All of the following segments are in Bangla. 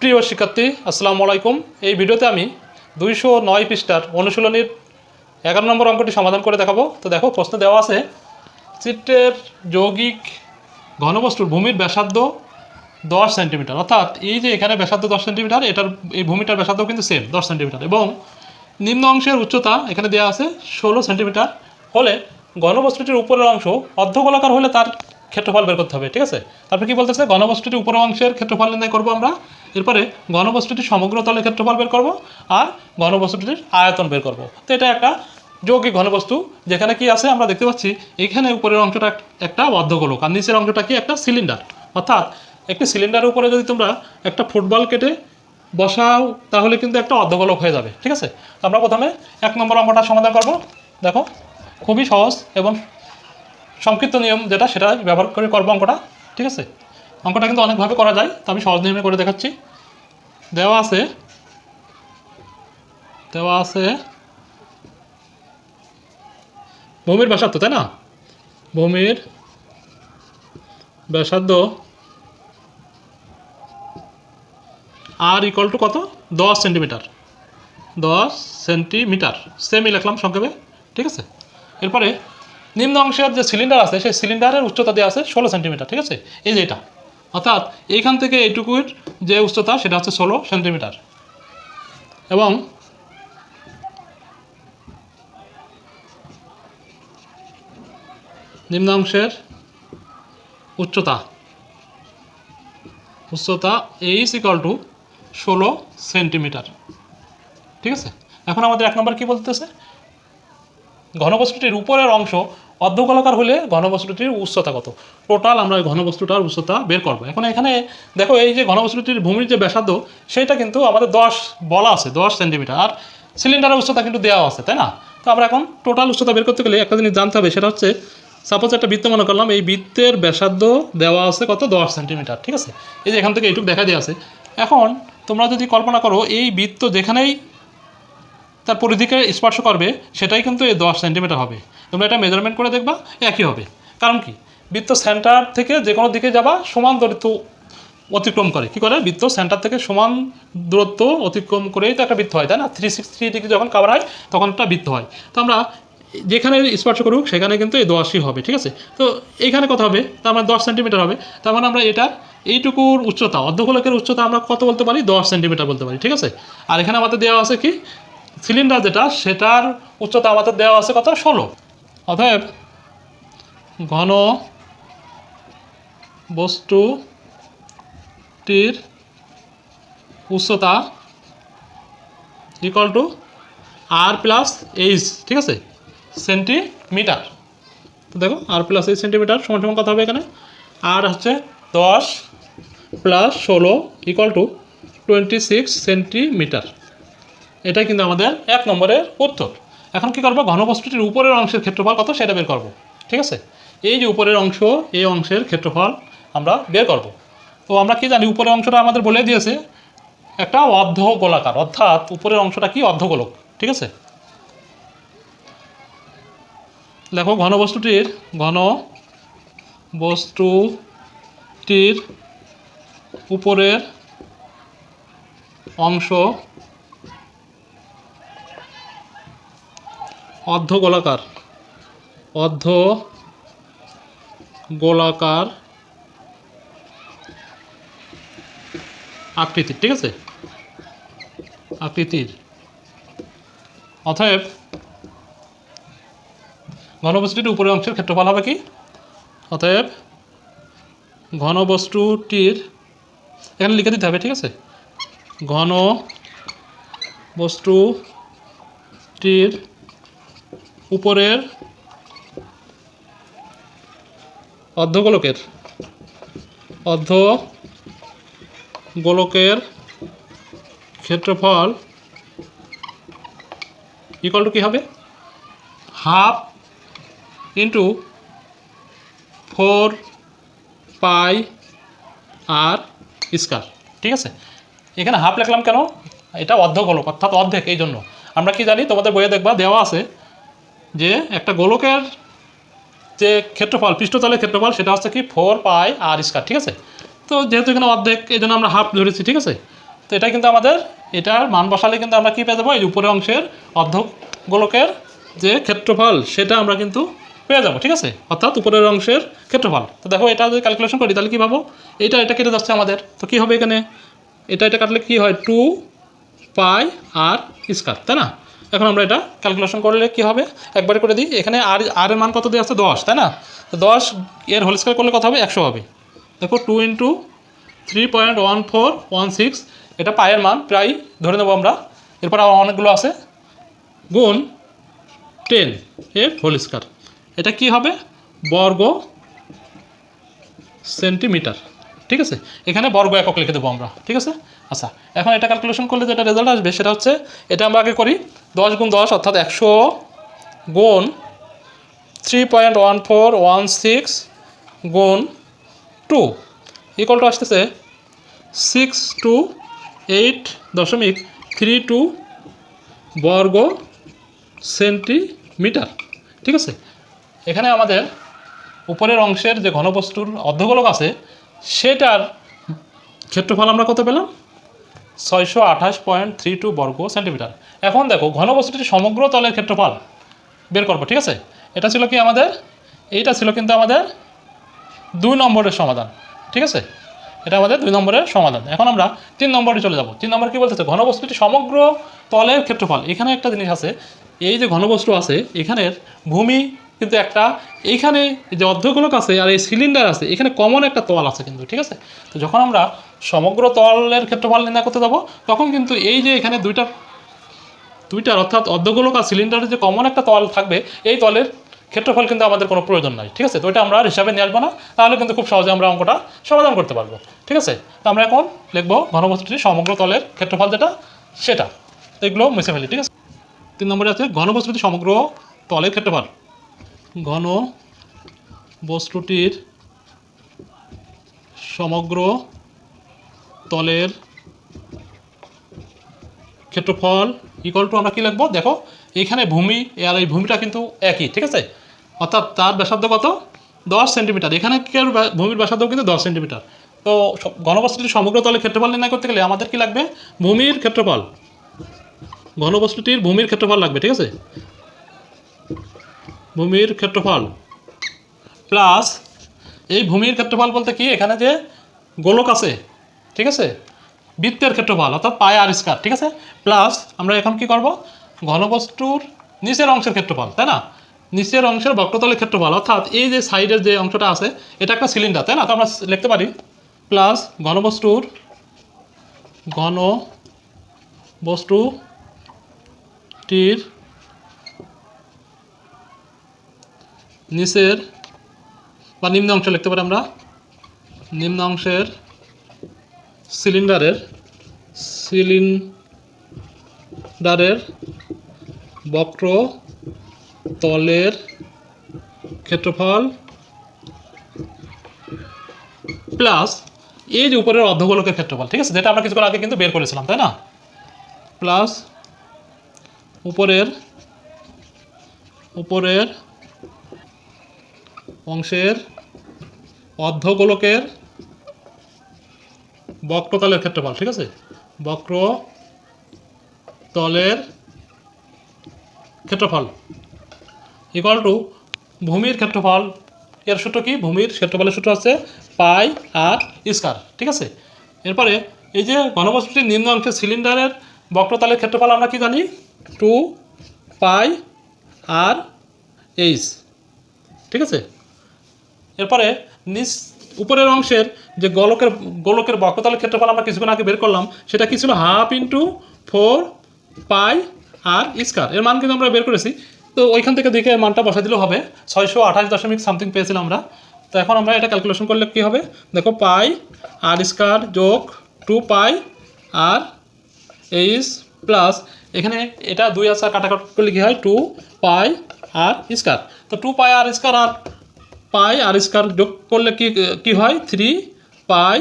প্রিয় শিক্ষার্থী, আসসালামু আলাইকুম। এই ভিডিওতে আমি দুইশো নয় পৃষ্ঠার অনুশীলনীর এগারো নম্বর অঙ্কটি সমাধান করে দেখাবো। তো দেখো, প্রশ্ন দেওয়া আছে, চিত্রের যৌগিক ঘনবস্তুর ভূমির ব্যাসার্ধ দশ সেন্টিমিটার। অর্থাৎ এই যে এখানে ব্যাসার্ধ দশ সেন্টিমিটার, এটার এই ভূমিটার ব্যাসার্ধ কিন্তু সেম দশ সেন্টিমিটার। এবং নিম্ন অংশের উচ্চতা এখানে দেওয়া আছে ষোলো সেন্টিমিটার। হলে ঘনবস্তুটির উপরের অংশ অর্ধগোলাকার হলে তার ক্ষেত্রফল বের করতে হবে, ঠিক আছে? তারপর কি বলতেছে? ঘনবস্তুটির উপরের অংশের ক্ষেত্রফল নির্ণয় করব আমরা। এরপরে ঘনবস্তুটির সমগ্র তলের ক্ষেত্রফল বের করব আর ঘনবস্তুটির আয়তন বের করব। তো এটা একটা যৌগিক ঘনবস্তু, যেখানে কি আছে আমরা দেখতে পাচ্ছি, এখানে উপরের অংশটা একটা অর্ধগোলক আর নিচের অংশটা কি একটা সিলিন্ডার অর্থাৎ একটি সিলিন্ডারের উপরে যদি তোমরা একটা ফুটবল কেটে বসাও, তাহলে কিন্তু একটা অর্ধগোলক হয়ে যাবে, ঠিক আছে? আমরা প্রথমে এক নম্বর অঙ্কটা সমাধান করব। দেখো, খুবই সহজ এবং সংক্ষিপ্ত নিয়ম যেটা সেটা ব্যবহার করে করব অঙ্কটা, ঠিক আছে? অঙ্কটা কিন্তু অনেকভাবে করা যায়, তো আমি সহজ নিয়মে করে দেখাচ্ছি। দেওয়া আছে দেওয়া আছে ভূমির ব্যাসার্ধ, তাই না? ভূমির ব্যাসার্ধ আর ইকুয়াল টু কত? দশ সেন্টিমিটার দশ সেন্টিমিটার সেমই লিখলাম সংক্ষেপে, ঠিক আছে? এরপরে নিম্ন অংশের যে সিলিন্ডার আছে, সেই সিলিন্ডারের উচ্চতা দেওয়া আছে ষোলো সেন্টিমিটার ঠিক আছে? এই যে এটা। অর্থাৎ এইখান থেকে এইটুকুর যে উচ্চতা, সেটা হচ্ছে ষোলো সেন্টিমিটার। এবং নিম্ন অংশের উচ্চতা উচ্চতা এইচ ইকাল টু ষোলো সেন্টিমিটার। ঠিক আছে? এখন আমাদের এক নম্বর কি বলতেছে? ঘনবস্তুটির উপরের অংশ অর্ধগোলাকার হলে ঘনবস্তুটির উচ্চতা কত? টোটাল আমরা ওই ঘনবস্তুটার উচ্চতা বের করব। এখন এখানে দেখো এই যে ঘনবস্তুটির ভূমির যে ব্যাসার্ধ সেটা কিন্তু আমাদের দশ বলা আছে, দশ সেন্টিমিটার। আর সিলিন্ডারের উচ্চতা কিন্তু দেওয়া আছে, তাই না? তো আমরা এখন টোটাল উচ্চতা বের করতে গেলে একটা জিনিস জানতে হবে, সেটা হচ্ছে সাপোজ একটা বৃত্ত মনে করলাম, এই বৃত্তের ব্যাসার্ধ দেওয়া আছে কত? দশ সেন্টিমিটার, ঠিক আছে? এই যে এখান থেকে এইটুকু দেখা দিয়ে আছে। এখন তোমরা যদি কল্পনা করো, এই বৃত্ত যেখানেই তার পরিধিকে স্পর্শ করবে, সেটাই কিন্তু এই দশ সেন্টিমিটার হবে। তোমরা এটা মেজারমেন্ট করে দেখবা, একই হবে। কারণ কি? বৃত্ত সেন্টার থেকে যে কোনো দিকে যাবা, সমান দূরত্ব অতিক্রম করে। কি করে? বৃত্ত সেন্টার থেকে সমান দূরত্ব অতিক্রম করেই তো একটা বৃত্ত হয়, তাই না? থ্রি সিক্স থ্রি ডিগ্রি যখন কাভার হয়, তখন একটা বৃত্ত হয়। তো আমরা যেখানে স্পর্শ করুক, সেখানে কিন্তু এই দশই হবে, ঠিক আছে? তো এখানে কত হবে? তার মানে দশ সেন্টিমিটার হবে। তার মানে আমরা এটা, এইটুকুর উচ্চতা, অর্ধগোলকের উচ্চতা আমরা কত বলতে পারি? দশ সেন্টিমিটার বলতে পারি, ঠিক আছে? আর এখানে আমাদের দেওয়া আছে কি? সিলিন্ডার যেটা, সেটার উচ্চতা আমাদের দেওয়া আছে কত? ষোলো। অতএব ঘন বস্তুটির উচ্চতা equal to r plus h ঠিক আছে? সেন্টিমিটার তো দেখো আর প্লাস এইচ সেন্টিমিটার সমান সমান কথা হবে এখানে? আর হচ্ছে দশ প্লাস ষোলো equal to twenty six centimetre এটাই কিন্তু আমাদের এক নম্বরের উত্তর। এখন কি করব? ঘনবস্তুটির উপরের অংশের ক্ষেত্রফল কত সেটা বের করব। ঠিক আছে? এই যে উপরের অংশ, এই অংশের ক্ষেত্রফল আমরা বের করব। তো আমরা কি জানি? উপরের অংশটা আমাদের বলে দিয়েছে একটা অর্ধ গোলাকার অর্থাৎ উপরের অংশটা কি? অর্ধগোলক। ঠিক আছে? দেখো ঘনবস্তুটির ঘন বস্তুটির উপরের অংশ অর্ধ গোলাকার। অর্ধ গোলাকার আকৃতির, ঠিক আছে? আকৃতির। অতএব ঘনবস্তুটির উপরের অংশের ক্ষেত্রফল হবে কি? অতএব ঘনবস্তুটির, এখানে লিখে দিতে হবে, ঠিক আছে? ঘন বস্তুটির উপরের অর্ধগোলকের অর্ধ গোলকের ক্ষেত্রফল ইকুয়াল টু কী হবে? Half into four pi r square ঠিক আছে? এখানে হাফ লিখলাম কেন? এটা অর্ধগোলক, অর্থাৎ অর্ধেক এই জন্য আমরা কি জানি? তোমাদের বইয়ে দেখবা, দেওয়া আছে যে একটা গোলকের যে ক্ষেত্রফল, পৃষ্ঠতলের ক্ষেত্রফল, সেটা হচ্ছে কি ফোর পাই আর স্কোয়ার ঠিক আছে? তো যেহেতু এখানে অর্ধেক এই জন্য আমরা হাফ ধরেছি, ঠিক আছে? তো এটা কিন্তু আমাদের, এটার মান বসালে কিন্তু আমরা কী পেয়ে যাব? এই উপরের অংশের অর্ধ গোলকের যে ক্ষেত্রফল, সেটা আমরা কিন্তু পেয়ে যাব, ঠিক আছে? অর্থাৎ উপরের অংশের ক্ষেত্রফল। তো দেখো, এটা যদি ক্যালকুলেশন করি, তাহলে কী পাবো? এটা এটা কেটে যাচ্ছে আমাদের। তো কী হবে এখানে? এটা এটা কাটলে কী হয়? টু পাই আর স্কার তাই না? এখন আমরা এটা ক্যালকুলেশন করলে কী হবে? একবারে করে দিই, এখানে আর আর এর মান কত দিয়ে আছে দশ, তাই না? দশ এর হোল করলে কত হবে? একশো হবে। দেখো two into three point one four one six এটা পায়ের মান, প্রায় ধরে নেব আমরা। এরপর আবার অনেকগুলো আছে। গুণ টেন এর হোল এটা কি হবে? বর্গ সেন্টিমিটার ঠিক আছে? এখানে বর্গ একক লিখে দেবো আমরা। ঠিক আছে? আচ্ছা এখন এটা ক্যালকুলেশন করলে যেটা রেজাল্ট আসবে সেটা হচ্ছে এটা আমরা আগে করি দশ গুণ দশ অর্থাৎ একশো গুণ three point one four one six গুণ টু ইকুয়াল টু আসতেছে সিক্স টু এইট দশমিক থ্রি টু বর্গ সেন্টিমিটার ঠিক আছে? এখানে আমাদের উপরের অংশের যে ঘনবস্তুর অর্ধগোলক আছে, সেটার ক্ষেত্রফল আমরা কত পেলাম? ছয়শো আঠাশ পয়েন্ট থ্রি টু বর্গ সেন্টিমিটার। এখন দেখো, ঘনবস্তুটির সমগ্র তলের ক্ষেত্রফল বের করব, ঠিক আছে? এটা ছিল কি আমাদের? এইটা ছিল কিন্তু আমাদের দুই নম্বরের সমাধান, ঠিক আছে? এটা আমাদের দুই নম্বরের সমাধান। এখন আমরা তিন নম্বরে চলে যাব। তিন নম্বর কি বলতেছে? ঘনবস্তুটি সমগ্র তলের ক্ষেত্রফল। এখানে একটা জিনিস আছে, এই যে ঘনবস্তু আছে, এখানের ভূমি কিন্তু একটা, এইখানে যে অর্ধগোলক আছে আর এই সিলিন্ডার আছে, এখানে কমন একটা তল আছে কিন্তু, ঠিক আছে? তো যখন আমরা সমগ্র তলের ক্ষেত্রফল নির্ণয় করতে যাব। তখন কিন্তু এই যে এখানে দুইটা, দুইটার অর্থাৎ অর্ধগোলক আর সিলিন্ডারের যে কমন একটা তল থাকবে, এই তলের ক্ষেত্রফল কিন্তু আমাদের কোনো প্রয়োজন নাই, ঠিক আছে? তো এটা আমরা আর হিসাবে নিয়ে আসব না, তাহলে কিন্তু খুব সহজে আমরা অঙ্কটা সমাধান করতে পারব, ঠিক আছে? তো আমরা এখন লিখব ঘনবস্তুটির সমগ্র তলের ক্ষেত্রফল যেটা, সেটা। এগুলো মিশে ফেলি, ঠিক আছে? তিন নম্বরে আছে ঘনবস্তুটি, সমগ্র তলের ক্ষেত্রফল। ঘন বস্তুটির সমগ্র তলের ক্ষেত্রফল ইকুয়াল টু আমরা কী লিখব? দেখো, এখানে ভূমি আর এই ভূমিটা কিন্তু একই, ঠিক আছে? অর্থাৎ তার ব্যাসার্ধ কত? দশ সেন্টিমিটার। এখানে কি আর ভূমির ব্যাসার্ধ কিন্তু দশ সেন্টিমিটার। তো ঘনবস্তুটির সমগ্র তলের ক্ষেত্রফল নির্ণয় করতে গেলে আমাদের কি লাগবে? ভূমির ক্ষেত্রফল। ঘনবস্তুটির ভূমির ক্ষেত্রফল লাগবে, ঠিক আছে? ভূমির ক্ষেত্রফল। প্লাস এই ভূমির ক্ষেত্রফল বলতে কি? এখানে যে গোলক আছে ঠিক আছে? বৃত্তের ক্ষেত্রফল অর্থাৎ পায়ে আর স্কার, ঠিক আছে? প্লাস আমরা এখন কি করব? ঘনবস্তুর নিচের অংশের ক্ষেত্রফল তাই না? নিচের অংশের বক্রতলের ক্ষেত্রফল অর্থাৎ এই যে সাইডের যে অংশটা আছে, এটা একটা সিলিন্ডার তাই না? তো আমরা লিখতে পারি প্লাস ঘনবস্তুর ঘন বস্তুটির নিচের বা নিম্ন অংশ লিখতে পারি আমরা। নিম্ন অংশের সিলিন্ডারের সিলিন্ডারের বক্র তলের ক্ষেত্রফল প্লাস এই যে উপরের অর্ধগোলকের ক্ষেত্রফল, ঠিক আছে? যেটা আমরা কিছুক্ষণ আগে কিন্তু বের করেছিলাম, তাই না? প্লাস উপরের উপরের অংশের অর্ধগোলকের বক্রতলের ক্ষেত্রফল, ঠিক আছে? বক্র তলের ক্ষেত্রফল ইকুয়াল টু ভূমির ক্ষেত্রফল, এর সূত্র কি? ভূমির ক্ষেত্রফলের সূত্র আছে পাই আর স্কার ঠিক আছে? এরপরে এই যে ঘনবস্তুটির নিম্ন অংশের সিলিন্ডারের বক্রতলের ক্ষেত্রফল আমরা কি জানি? টু পাই আর এইচ ঠিক আছে? এরপরে নিচ উপরের অংশের যে গোলকের গোলকের বক্রতলের ক্ষেত্রফল আমরা কিছুক্ষণ আগে বের করলাম, সেটা কি ছিল? Half into four pi r square এর মান কিন্তু আমরা বের করেছি। তো ওইখান থেকে দেখে মানটা বসা দিলেও হবে। ছয়শো আঠাশ দশমিক সামথিং পেয়েছিলাম আমরা। তো এখন আমরা এটা ক্যালকুলেশন করলে কী হবে? দেখো পাই আর স্কার যোগ two pi r h plus এখানে এটা দুই আসার কাটাকাটি করলে কী হয়? টু পাই আর স্কার তো টু পাই আর স্কার আর পাই আর স্কার যোগ করলে কি কি হয়? থ্রি পাই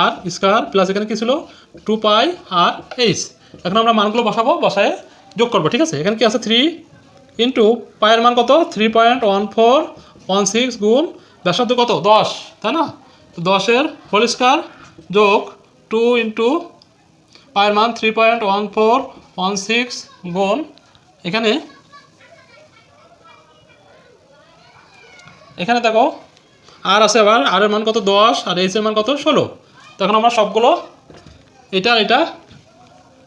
আর স্কার প্লাস এখানে কী ছিল? টু পাই আর এইচ এখন আমরা মানগুলো বসাবো, বসায় যোগ করব, ঠিক আছে? এখানে কি আছে? থ্রি ইন্টু পায়ের মান কত? Three point one four one six গুণ ব্যাসার্ধ কত? দশ, তাই না? তো দশের হোল স্কোয়ার যোগ টু ইন্টু পায়ের মান three point one four one six গুণ এখানে এখানে দেখো, আর আছে আবার, আর এর মান কত? দশ, আর এইচ এর মান কত? ষোলো। তখন আমরা সবগুলো এটা এটা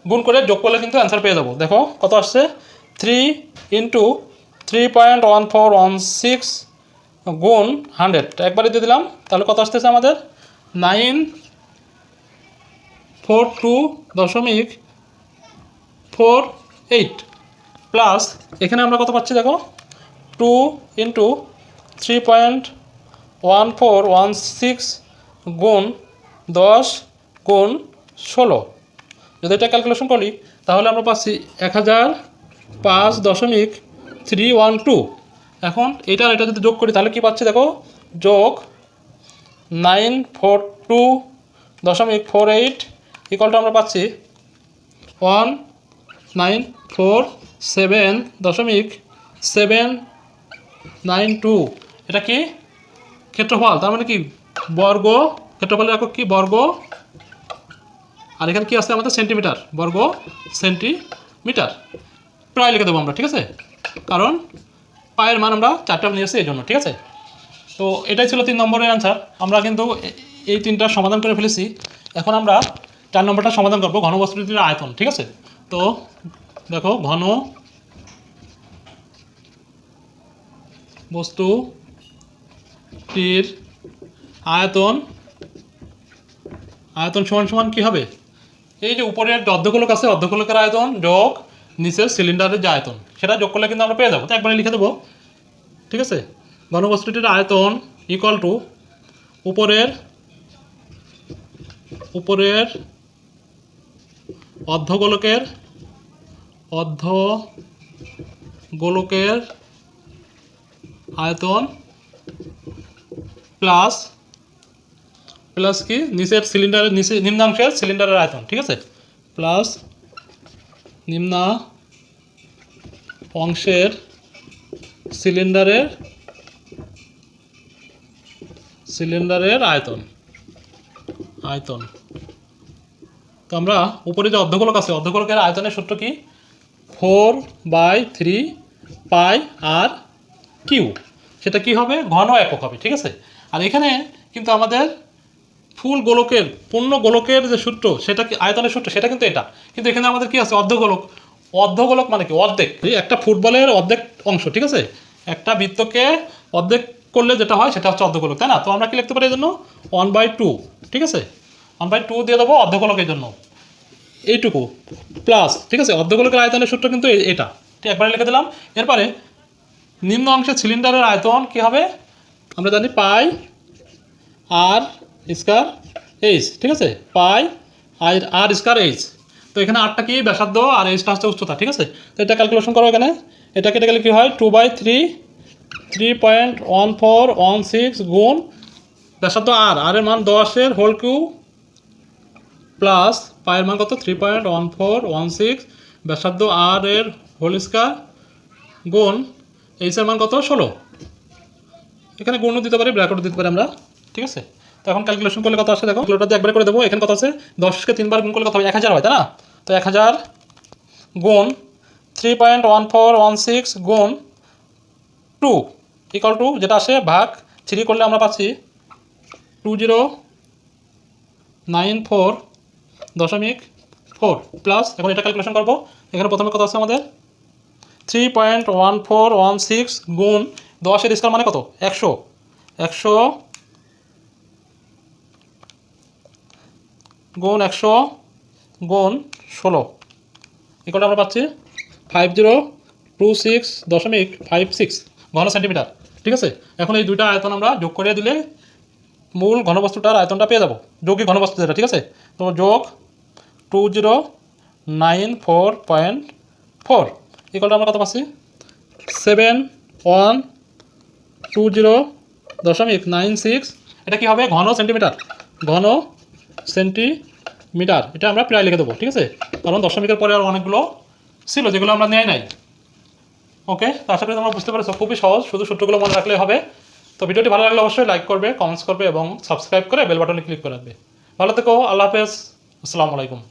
গুণ করে যোগ করলে কিন্তু অ্যান্সার পেয়ে যাব। দেখো, কত আসছে? Three into three point one four one six গুণ হান্ড্রেড একবারে দিয়ে দিলাম, তাহলে কত আসতেছে আমাদের? নাইন ফোর টু দশমিক ফোর এইট প্লাস এখানে আমরা কত পাচ্ছি দেখো? Two into three point one four one six গুণ দশ গুণ ষোলো। যদি এটা ক্যালকুলেশন করি, তাহলে আমরা পাচ্ছি এক হাজার পাঁচ দশমিক থ্রি ওয়ান টু এখন এটা এটা যদি যোগ করি, তাহলে কি পাচ্ছি দেখো? যোগ নাইন ফোর টু দশমিক ফোর এইট ইকলটা আমরা পাচ্ছি ওয়ান নাইন ফোর সেভেন দশমিক সেভেন নাইন টু এটা কি? ক্ষেত্রফল, তার মানে কি? বর্গ, ক্ষেত্রফলের একক কি? বর্গ। আর এখানে কি আছে আমাদের? সেন্টিমিটার। বর্গ সেন্টিমিটার। প্রায় লিখে দেবো আমরা, ঠিক আছে? কারণ পায়ের মান আমরা চারটা নিয়েছি এই জন্য ঠিক আছে? তো এটাই ছিল তিন নম্বরের অ্যান্সার আমরা কিন্তু এই তিনটা সমাধান করে ফেলেছি। এখন আমরা চার নম্বরটা সমাধান করব, ঘনবস্তুটির আয়তন, ঠিক আছে? তো দেখো, ঘন বস্তুটির আয়তন আয়তন সমান সমান কি হবে? এই যে উপরের অর্ধগোলক আছে, অর্ধগোলকের আয়তন যোগ নিচের সিলিন্ডারের যে আয়তন, সেটা যোগ করলে কিন্তু আমরা পেয়ে যাব। তো একবারে লিখে দেবো। ঠিক আছে? ঘনবস্তুটির আয়তন ইকুয়াল টু উপরের উপরের অর্ধগোলকের অর্ধ গোলকের আয়তন প্লাস প্লাস কি? নিচের সিলিন্ডারের নিচে নিম্নাংশের সিলিন্ডারের আয়তন, ঠিক আছে? প্লাস নিম্না অংশের সিলিন্ডারের সিলিন্ডারের আয়তন আয়তন। তো আমরা উপরে যে অর্ধগোলক আছে, অর্ধগোলকের আয়তনের সূত্র কি? Four by three pi r cube সেটা কি হবে? ঘন একক হবে, ঠিক আছে? আর এখানে কিন্তু আমাদের ফুল গোলকের, পূর্ণ গোলকের যে সূত্র, সেটা কি আয়তনের সূত্র? সেটা কিন্তু এটা। কিন্তু এখানে আমাদের কি আছে? অর্ধগোলক। অর্ধগোলক মানে কি? অর্ধেক। একটা ফুটবলের অর্ধেক অংশ, ঠিক আছে? একটা বৃত্তকে অর্ধেক করলে যেটা হয়, সেটা হচ্ছে অর্ধগোলক, তাই না? তো আমরা কি লিখতে পারি এই জন্য? ওয়ান বাই টু ঠিক আছে? ওয়ান বাই টু দিয়ে দেবো অর্ধগোলকের জন্য। এইটুকু প্লাস ঠিক আছে? অর্ধগোলকের আয়তনের সূত্র কিন্তু এটা। ঠিক, একবারে লিখে দিলাম। এরপরে নিম্ন অংশের সিলিন্ডারের আয়তন কি হবে? আমরা জানি পাই আর স্কার এইচ, ঠিক আছে? Pi R R square H. তো এখানে আটটা কি? ব্যাসার্ধ আর এইচটা হচ্ছে উচ্চতা, ঠিক আছে? তো এটা ক্যালকুলেশন করো এখানে। এটা কেটে গেলে কী হয়? Two by three three point one four one six গুণ ব্যাসার্ধ আর আর এর মান দশের হোল কিউ প্লাস পায়ের মান কত? Three point one four one six ব্যাসার্ধ আর এর হোল স্কোয়ার গুণ এইচের মান কত? ষোলো। এখানে গুণও দিতে পারি ব্র্যাকেটও দিতে পারি আমরা, ঠিক আছে? তো এখন ক্যালকুলেশন করলে কত আসে দেখো? ক্যালকুলেটর একবারে করে দেবো, এখানে কত আছে? দশকে তিনবার গুণ করলে কত হবে? এক হাজার হয়, তাই না? তো এক হাজার গুণ three point one four one six গুণ টু ইকাল টু যেটা আসে, ভাগ থ্রি করলে আমরা পাচ্ছি টু জিরো নাইন ফোর দশমিক ফোর প্লাস এখন এটা ক্যালকুলেশন করব। এখানে প্রথমে কত আছে আমাদের? Three point one four one six গুণ দশের স্কোয়ার মানে কত? একশো। একশো গুণ একশো গুণ ষোলো। ইকোটা আমরা পাচ্ছি ফাইভ জিরো টু সিক্স দশমিক ফাইভ সিক্স ঘন সেন্টিমিটার ঠিক আছে? এখন এই দুইটা আয়তন আমরা যোগ করে দিলে মূল ঘনবস্তুটার আয়তনটা পেয়ে যাব। যোগী ঘনবস্তু যেটা, ঠিক আছে? তো যোগ two zero nine four point four ইকলটা আমরা কত পাচ্ছি? সেভেন ওয়ান টু জিরো দশমিক নাইন সিক্স এটা কি হবে? ঘন সেন্টিমিটার ঘন সেন্টিমিটার এটা আমরা প্রায় লিখে দেবো, ঠিক আছে? কারণ দশমিকের পরে আর অনেকগুলো ছিল, যেগুলো আমরা নেয় নাই। ওকে তো আশা করি তোমরা বুঝতে পেরেছ। খুবই সহজ, শুধু সূত্রগুলো মনে রাখলে হবে। তো ভিডিওটি ভালো লাগলে অবশ্যই লাইক করবে কমেন্টস করবে এবং সাবস্ক্রাইব করে বেল বাটনে ক্লিক করে রাখবে। ভালো থেকো, আল্লাহ হাফেজ। আসসালামু আলাইকুম।